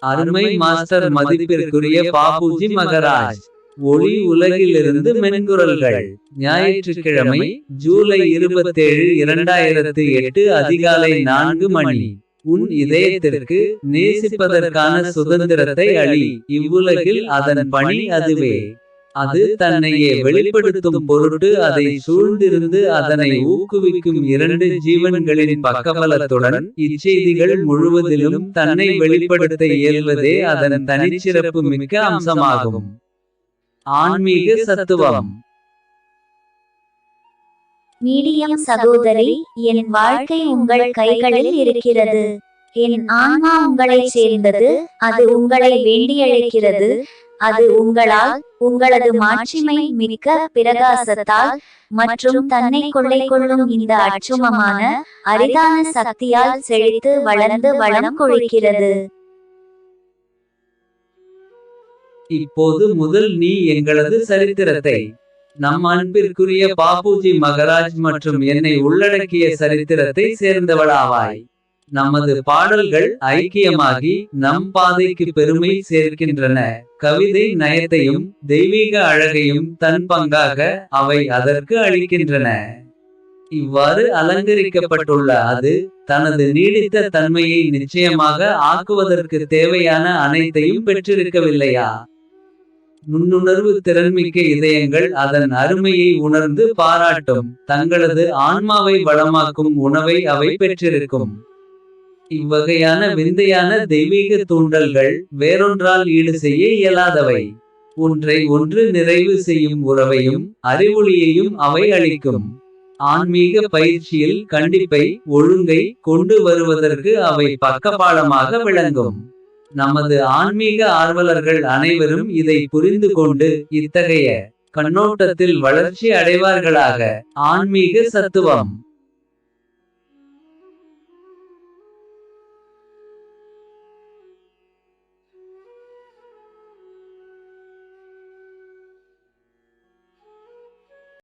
அருமை மாஸ்டர் மதிப்பிற்குரிய பாபுஜி மகராஜ். ஒளி உலகிலிருந்து மென்குரல்கள். ஞாயிற்றுக்கிழமை ஜூலை இருபத்தேழு இரண்டாயிரத்து எட்டு அதிகாலை நான்கு மணி. உன் இதயத்திற்கு நேசிப்பதற்கான சுதந்திரத்தை அளி இவ்வுலகில் அதன் பணி அதுவே. அது தன்னையே வெளிப்படுத்தும் பொருட்டு அதை சூழ்ந்திருந்து அதனை ஊக்குவிக்கும் இரண்டு ஜீவன்களின் பக்கபலத்துடன் இச்செய்திகள் முழுவதிலும் தன்னை வெளிப்படுத்த இயல்வதே அதன் தனிச்சிறப்பு மிக்க அம்சமாகும். ஆன்மீக சத்துவம். மீடியம் சகோதரி என் வாழ்க்கை உங்கள் கைகளில் இருக்கிறது. என் ஆன்மா உங்களைச் சேர்ந்தது அது உங்களை வேண்டியழைக்கிறது அது உங்களால் உங்களது மாட்சிமை மிக்க பிரகாசத்தால் மற்றும் தன்னை கொள்ளை கொள்ளும் இந்த அச்சுமமான அரிதான சக்தியால் செழித்து வளர்ந்து வளம் கொழிக்கிறது. இப்போது முதல் நீ எங்களது சரித்திரத்தை நம் அன்பிற்குரிய பாபுஜி மகராஜ் மற்றும் என்னை உள்ளடக்கிய சரித்திரத்தை சேர்ந்தவளாவாய். நமது பாடல்கள் ஐக்கியமாகி நம் பாதைக்கு பெருமை சேர்க்கின்றன. கவிதை நயத்தையும் தெய்வீக அழகையும் தன் பங்காக அவை அதற்கு அளிக்கின்றன. இவ்வாறு அலங்கரிக்கப்பட்டுள்ள அது தனது நீடித்த தன்மையை நிச்சயமாக ஆக்குவதற்கு தேவையான அனைத்தையும் பெற்றிருக்கவில்லையா? நுண்ணுணர்வு திறன்மிக்க இதயங்கள் அதன் அருமையை உணர்ந்து பாராட்டும் தங்களது ஆன்மாவை வளமாக்கும் உணவை அவை பெற்றிருக்கும். இவ்வகையான விந்தையான தெய்வீக தூண்டல்கள் வேறொன்றால் ஈடு செய்ய இயலாதவை. ஒன்றை ஒன்று நிறைவு செய்யும் உறவையும் அறிவொளியையும் அவை அளிக்கும். ஆன்மீக பயிற்சியில் கண்டிப்பை ஒழுங்கை கொண்டு வருவதற்கு அவை பக்கபாலமாக விளங்கும். நமது ஆன்மீக ஆர்வலர்கள் அனைவரும் இதை புரிந்து கொண்டு இத்தகைய கண்ணோட்டத்தில் வளர்ச்சி அடைவார்களாக. ஆன்மீக சத்துவம்.